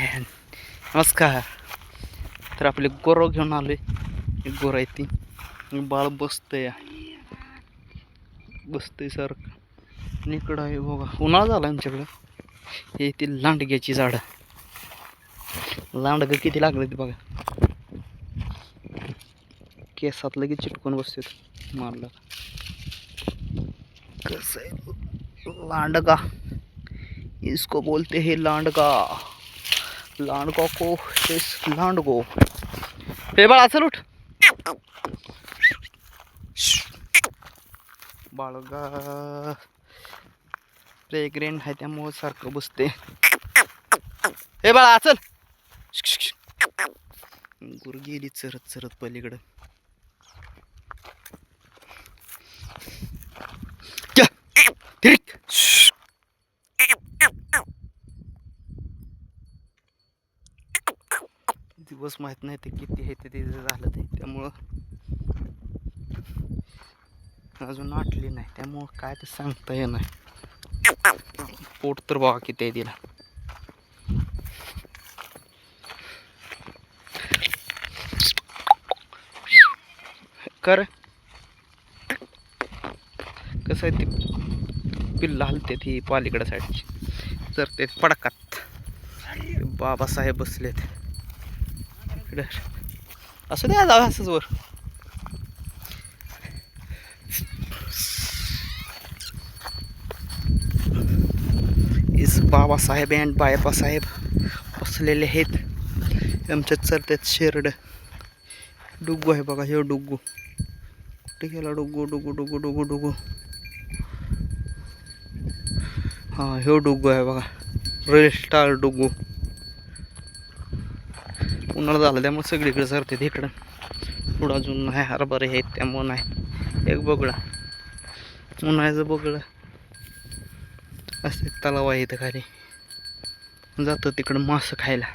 नमस्कार. तर आपले गोरव घेऊन आले एक गोर आहे ती. बाळ बसतंय. बसतंय सर इकडं आहे बघा. उन्हाळा झाला आमच्याकडं. हे ती लांडग्याची झाडं. लांडगं किती लागलं ते बघा. केसात लगेच चिटकून बसतात मारला कसं आहे? लांडगा. इसको बोलते हे लांडगा. लांडगा को इस लांडगो हे बाळा चल उठ. बाळगा. प्रेग्नेंट आहे त्यामुळं सारखं बसते. हे बाळा चल. गुरगेली चरत चरत पलीकडं क्या? तिरीक. दिवस माहीत नाही ते किती आहे ते झालं ते. त्यामुळं अजून आटली नाही. त्यामुळं काय ते सांगता येणार. पोट तर बघा किती आहे तिला. कर. कसं आहे ते? पिल्ल हलते ती पालीकडं साईडची. तर ते पडकात. बाबासाहेब बसलेत. इकडे असं द्या जाऊ असंच वर इस बाबासाहेब अँड बायपासाहेब बसलेले आहेत आमच्या चरत्यात शेरड डुग्गू आहे बघा हे डुग्गू कुठे गेला डुग्गू डुगू डुगू डुगू डुगू हां ह्यो डुग्गू आहे बघा रेल स्टार डुग्गू उन्हाळा झाला त्यामुळे सगळीकडे सरते तिकडं. पुढं अजून नाही हरभरे आहेत त्यामुळं नाही. एक बगळा उन्हाळ्याचं बगळं असं तलाव आहे इथं खाली. जातं तिकडं मासं खायला.